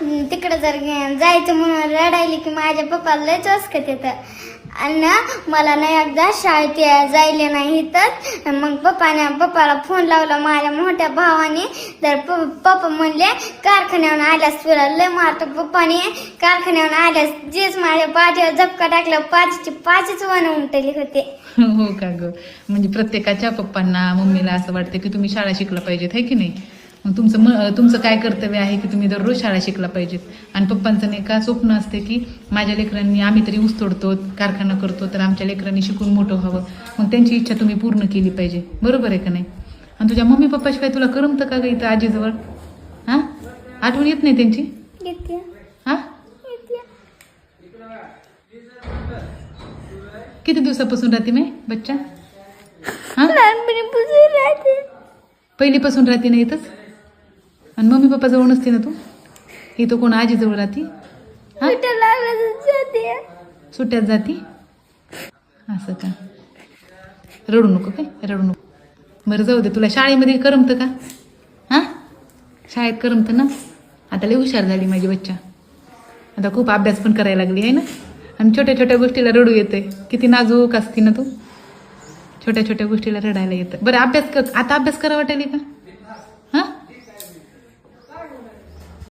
तिकडं जर जायचं म्हणून रडायली की माझ्या पप्पाला लय चोसकत येतं. आणि मला ना एकदा शाळेत या- जायले नाही तर मग पप्पाने पप्पाला फोन लावला माझ्या मोठ्या भावाने. तर प- पप्पा म्हणले कारखान्यावर आल्यास तुला लय मारतो. पप्पाने कारखान्यावर आल्यास जेच माझ्या पाठीवर झपका टाकला पाचची पाचीच वन उमटली होते. हो का ग? म्हणजे प्रत्येकाच्या पप्पांना मम्मीला असं वाटतं की तुम्ही शाळा शिकलं पाहिजेत है की नाही? मग तुमचं म तुमचं काय कर्तव्य आहे की तुम्ही दररोज शाळा शिकला पाहिजेत? आणि पप्पांचं नाही का स्वप्न असते की माझ्या लेकरांनी आम्ही तरी ऊस तोडतो कारखाना करतो तर आमच्या लेकरांनी शिकून मोठं व्हावं. मग त्यांची इच्छा तुम्ही पूर्ण केली पाहिजे. बरोबर आहे का नाही? आणि तुझ्या मम्मी पप्पाशिवाय तुला करमतं का इथं आजीजवळ? हां? आठवण येत नाही त्यांची? हां? किती दिवसापासून राहते मी बच्चा? हां? पहिलीपासून राहते ना इथंच? आणि मम्मी पप्पा जवळ नसते ना तू? इथं कोण आजीजवळ राहते हा? कुठं लागलं जाते. सुट्यात जाती? असं का? रडू नको काय? रडू नको. बरं जाऊ दे. तुला शाळेमध्ये करमतं का? हां? शाळेत करमतं ना? आता लई हुशार झाली माझी बच्चा. आता खूप अभ्यास पण करायला लागली आहे ना? आणि छोट्या छोट्या गोष्टीला रडू येते किती नाजूक असती ना तू? छोट्या छोट्या गोष्टीला रडायला येतं. बरं अभ्यास कर. आता अभ्यास करा वाटेल का?